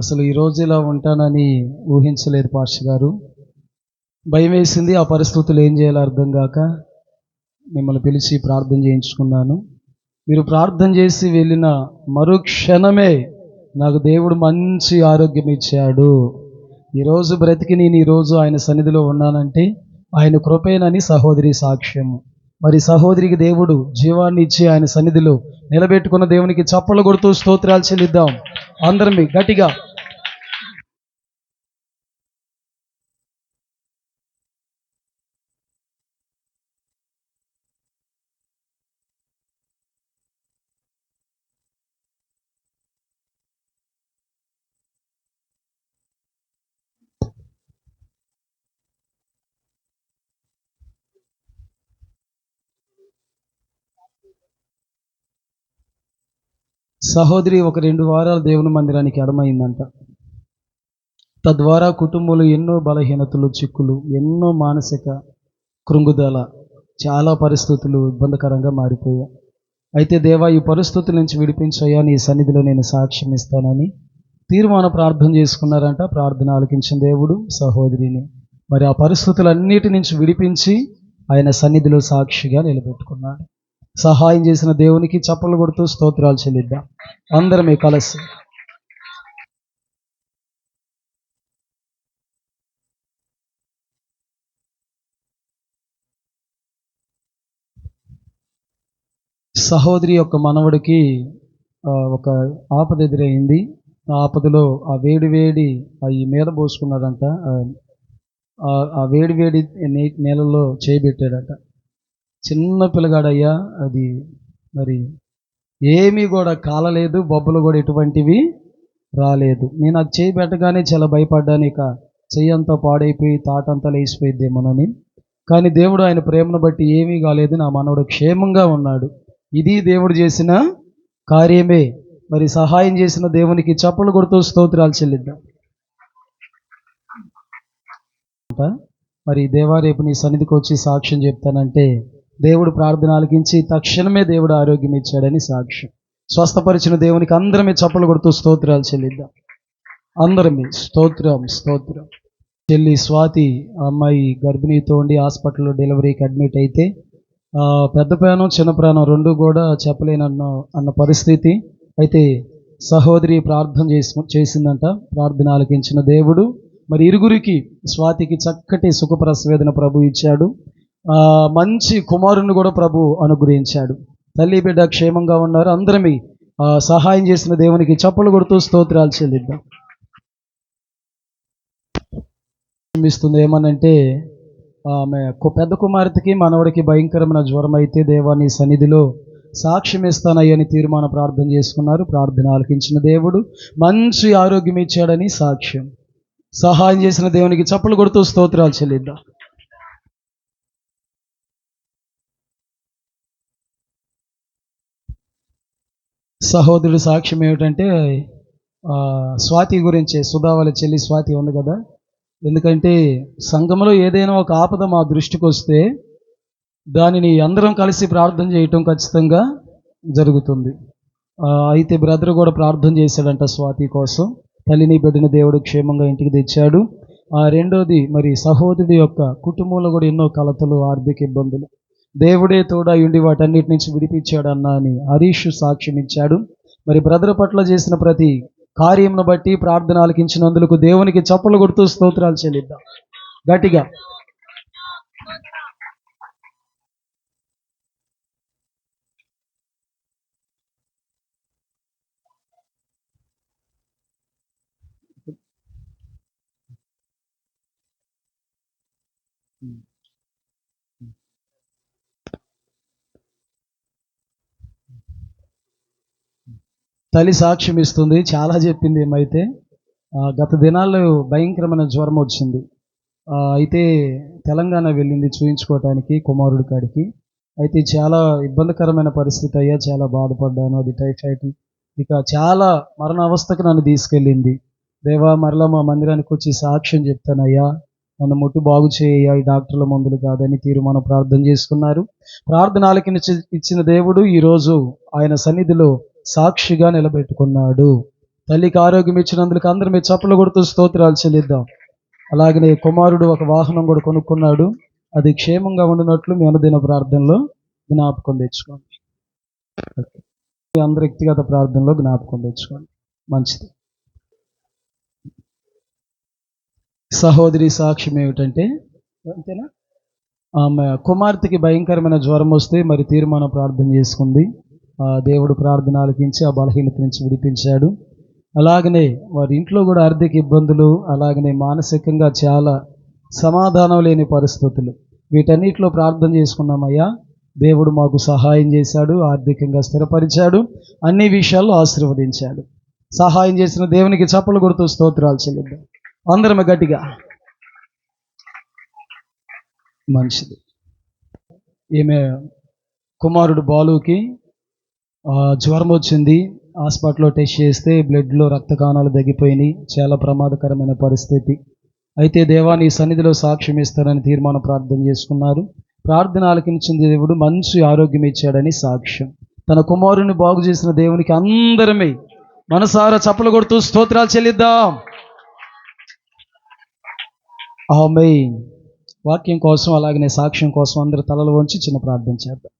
అసలు ఈ రోజు ఇలా ఉంటానని ఊహించలేదు పాష గారు. భయం వేసింది ఆ పరిస్థితులు ఏం చేయాలో అర్థం కాక మిమ్మల్ని పిలిచి ప్రార్థన చేయించుకున్నాను. మీరు ప్రార్థన చేసి వెళ్ళిన మరుక్షణమే నాకు దేవుడు మంచి ఆరోగ్యం ఇచ్చాడు. ఈరోజు బ్రతికి నేను ఈరోజు ఆయన సన్నిధిలో ఉన్నానంటే ఆయన కృపేనని సహోదరి సాక్ష్యము. మరి సహోదరికి దేవుడు జీవాన్ని ఇచ్చి ఆయన సన్నిధిలో నిలబెట్టుకున్న దేవునికి చప్పలు కొడుతూ స్తోత్రాలు చెల్లిద్దాం. అందరం గట్టిగా సహోదరి ఒక రెండు వారాలు దేవుని మందిరానికి అడమైందంట తద్వారా కుటుంబంలో ఎన్నో బలహీనతలు చిక్కులు ఎన్నో మానసిక కృంగుదల చాలా పరిస్థితులు ఇబ్బందికరంగా మారిపోయాయి. అయితే దేవా ఈ పరిస్థితుల నుంచి విడిపించయ్యా నీ సన్నిధిలో నేను సాక్ష్యం ఇస్తానని తీర్మాన ప్రార్థన చేసుకున్నారంట. ప్రార్థన ఆలకించిన దేవుడు సహోదరిని. మరి ఆ పరిస్థితులన్నిటి నుంచి విడిపించి ఆయన సన్నిధిలో సాక్షిగా నిలబెట్టుకున్నాడు. సహాయం చేసిన దేవునికి చప్పలు కొడుతూ స్తోత్రాలు చెల్లిద్దాం. అందరమే కలిసి. సహోదరి యొక్క మనవడికి ఆ, ఒక ఆపద ఎదురైంది. ఆ ఆపదలో ఆ వేడి వేడి అవి మీద పోసుకున్నాడంట. ఆ, వేడి వేడి నేలలో చేయబెట్టాడట చిన్న పిల్లగాడయ్యా అది మరి ఏమీ కూడా కాలలేదు బొబ్బలు కూడా ఎటువంటివి రాలేదు. నేను అది చేయి పెట్టగానే చాలా భయపడ్డాను ఇక చెయ్యి అంతా పాడైపోయి తాటంతా లేచిపోయిద్దేమోనని కానీ దేవుడు ఆయన ప్రేమను బట్టి ఏమీ కాలేదు నా మనవడు క్షేమంగా ఉన్నాడు. ఇది దేవుడు చేసిన కార్యమే. మరి సహాయం చేసిన దేవునికి చప్పలు కొడుతూ స్తోత్రాలు చెల్లిద్దాం. మరి దేవా రేపు నీ సన్నిధికి వచ్చి సాక్ష్యం చెప్తానంటే దేవుడు ప్రార్థన ఆలకించి తక్షణమే దేవుడు ఆరోగ్యం ఇచ్చాడని సాక్ష్యం. స్వస్థపరిచిన దేవునికి అందరమే చప్పలు కొడుతూ స్తోత్రాలు చెల్లిద్దాం. అందరమే స్తోత్రం స్తోత్రం. చెల్లి స్వాతి అమ్మాయి గర్భిణీతో ఉండి హాస్పిటల్లో డెలివరీకి అడ్మిట్ అయితే పెద్ద ప్రాణం చిన్న ప్రాణం రెండు కూడా చెప్పలేనన్న అన్న పరిస్థితి. అయితే సహోదరి ప్రార్థన చేసి చేసిందంట ప్రార్థన ఆలకించిన దేవుడు మరి ఇరుగురికి స్వాతికి చక్కటి సుఖప్రసవేదన ప్రభు ఇచ్చాడు. మంచి కుమారుని కూడా ప్రభు అనుగ్రహించాడు. తల్లి బిడ్డ క్షేమంగా ఉన్నారు. అందరమీ ఆ, సహాయం చేసిన దేవునికి చప్పలు కొడుతూ స్తోత్రాలు చెల్లిద్దాం. ఇస్తుంది ఏమనంటే ఆమె పెద్ద కుమార్తెకి మనవడికి భయంకరమైన జ్వరం అయితే దేవాని సన్నిధిలో సాక్ష్యం ఇస్తానయ్యని తీర్మాన ప్రార్థన చేసుకున్నారు. ప్రార్థన ఆలకించిన దేవుడు మంచి ఆరోగ్యం ఇచ్చాడని సాక్ష్యం. సహాయం చేసిన దేవునికి చప్పలు కొడుతూ స్తోత్రాలు చెల్లిద్దాం. సహోదరుడు సాక్ష్యం ఏమిటంటే స్వాతి గురించే సుధావళ చెల్లి స్వాతి ఉంది కదా? ఎందుకంటే సంఘంలో ఏదైనా ఒక ఆపద మా దృష్టికి వస్తే దానిని అందరం కలిసి ప్రార్థన చేయటం ఖచ్చితంగా జరుగుతుంది. అయితే బ్రదర్ కూడా ప్రార్థన చేశాడంట స్వాతి కోసం. తల్లిని బిడ్డని దేవుడు క్షేమంగా ఇంటికి తెచ్చాడు. ఆ రెండోది మరి సహోదరుడి యొక్క కుటుంబంలో కూడా ఎన్నో కలతలు ఆర్థిక ఇబ్బందులు. దేవుడే తోడా ఉండి వాటన్నిటి నుంచి విడిపించాడన్నా అని హరీష్ సాక్ష్యం ఇచ్చాడు మరి బ్రదర్ పట్ల చేసిన ప్రతి కార్యంను బట్టి ప్రార్థన ఆలకించినందుకు దేవునికి చప్పలు కొడుతూ స్తోత్రాలు చెల్లిద్దాం. గట్టిగా. తల్లి సాక్ష్యం ఇస్తుంది. చాలా చెప్పింది ఏమైతే గత దినాల్లో భయంకరమైన జ్వరం వచ్చింది. అయితే తెలంగాణ వెళ్ళింది చూయించుకోవటానికి కుమారుడి కాడికి. అయితే చాలా ఇబ్బందికరమైన పరిస్థితి అయ్యా చాలా బాధపడ్డాను. అది టైఫాయిడ్. ఇక చాలా మరణ అవస్థకు నన్ను తీసుకెళ్ళింది. దేవా మరలా మా మందిరానికి వచ్చి సాక్ష్యం చెప్తానయ్యా. నన్ను ముట్టి బాగు చేయ ఈ డాక్టర్ల మందులు కాదని తీర్మానం ప్రార్థన చేసుకున్నారు. ప్రార్థనాలకి ఇచ్చిన దేవుడు ఈరోజు ఆయన సన్నిధిలో సాక్షిగా నిలబెట్టుకున్నాడు. తల్లికి ఆరోగ్యం ఇచ్చినందుకు అందరూ మీ చప్పలు కొడుతూ స్తోత్రాలు చెల్లిద్దాం. అలాగనే కుమారుడు ఒక వాహనం కూడా కొనుక్కున్నాడు. అది క్షేమంగా ఉండినట్లు మీ అనుదిన ప్రార్థనలో జ్ఞాపకం తెచ్చుకోండి. మీ అందరి వ్యక్తిగత ప్రార్థనలో జ్ఞాపకం తెచ్చుకోండి. మంచిది. సహోదరి సాక్ష్యం ఏమిటంటే అంతేనా? ఆమె కుమార్తెకి భయంకరమైన జ్వరం వస్తే మరి తీర్మానం ప్రార్థన చేసుకుంది. దేవుడు ప్రార్థన ఆలకించి ఆ బలహీనత నుంచి విడిపించాడు. అలాగనే వారి ఇంట్లో కూడా ఆర్థిక ఇబ్బందులు అలాగనే మానసికంగా చాలా సమాధానం లేని పరిస్థితులు. వీటన్నిటిలో ప్రార్థన చేసుకున్నామయ్యా దేవుడు మాకు సహాయం చేశాడు ఆర్థికంగా స్థిరపరిచాడు అన్ని విషయాల్లో ఆశీర్వదించాడు. సహాయం చేసిన దేవునికి చప్పలు కొడుతూ స్తోత్రాలు చెల్లిద్దాం. అందరం గట్టిగా. మంచిది. ఈమె కుమారుడు బాలుకి జ్వరం వచ్చింది. హాస్పిటల్లో టెస్ట్ చేస్తే బ్లడ్లో రక్త కణాలు తగ్గిపోయినాయి. చాలా ప్రమాదకరమైన పరిస్థితి. అయితే దేవాన్ని సన్నిధిలో సాక్ష్యం ఇస్తారని తీర్మానం ప్రార్థన చేసుకున్నారు. ప్రార్థన ఆలకించిన దేవుడు మంచి ఆరోగ్యం ఇచ్చాడని సాక్ష్యం. తన కుమారుని బాగు చేసిన దేవునికి అందరమే మనసారా చప్పలు కొడుతూ స్తోత్రాలు చెల్లిద్దాం. ఆమె వాక్యం కోసం అలాగనే సాక్ష్యం కోసం అందరు తలలు వంచి చిన్న ప్రార్థన చేద్దాం.